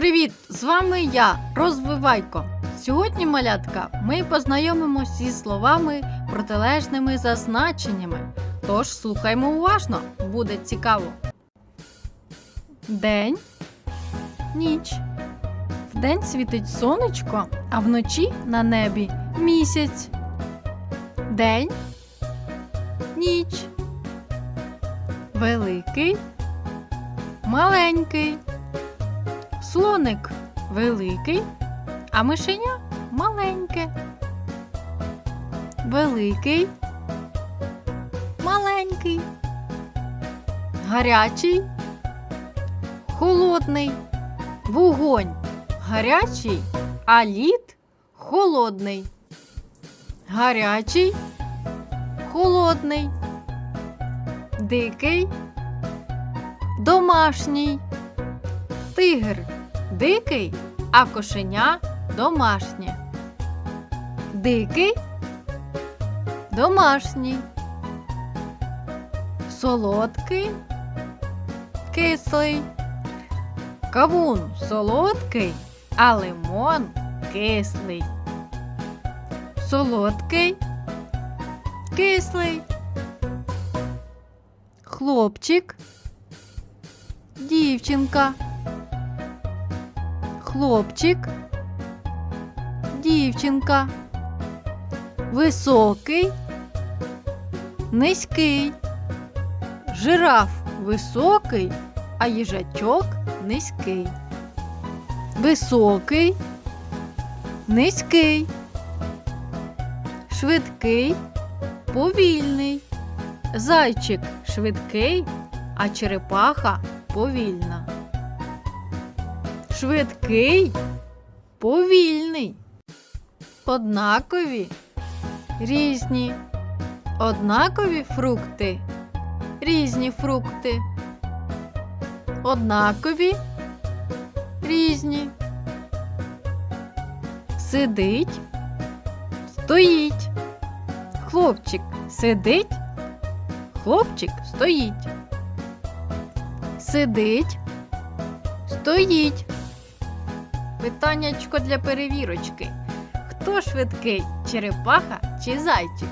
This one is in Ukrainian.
Привіт! З вами я, Розвивайко. Сьогодні, малятка, ми познайомимося зі словами протилежними за значеннями. Тож слухаймо уважно, буде цікаво. День, ніч. Вдень світить сонечко, а вночі на небі місяць. День, ніч. Великий, маленький. Слоник великий, а мишеня маленьке. Великий, маленький, гарячий, холодний, вогонь гарячий, а лід холодний. Гарячий, холодний, дикий, домашній. Тигр дикий, а кошеня домашнє. Дикий домашній. Солодкий, кислий. Кавун солодкий, а лимон кислий. Солодкий, кислий. Хлопчик, дівчинка хлопчик, дівчинка, високий, низький, жираф високий, а їжачок низький. Високий, низький, швидкий, повільний, зайчик швидкий, а черепаха повільна швидкий, повільний, однакові, різні, однакові фрукти, різні фрукти, однакові, різні. Сидить, стоїть. Хлопчик сидить, хлопчик стоїть. Сидить, стоїть. Питаннячко для перевірочки. Хто швидкий? Черепаха чи зайчик?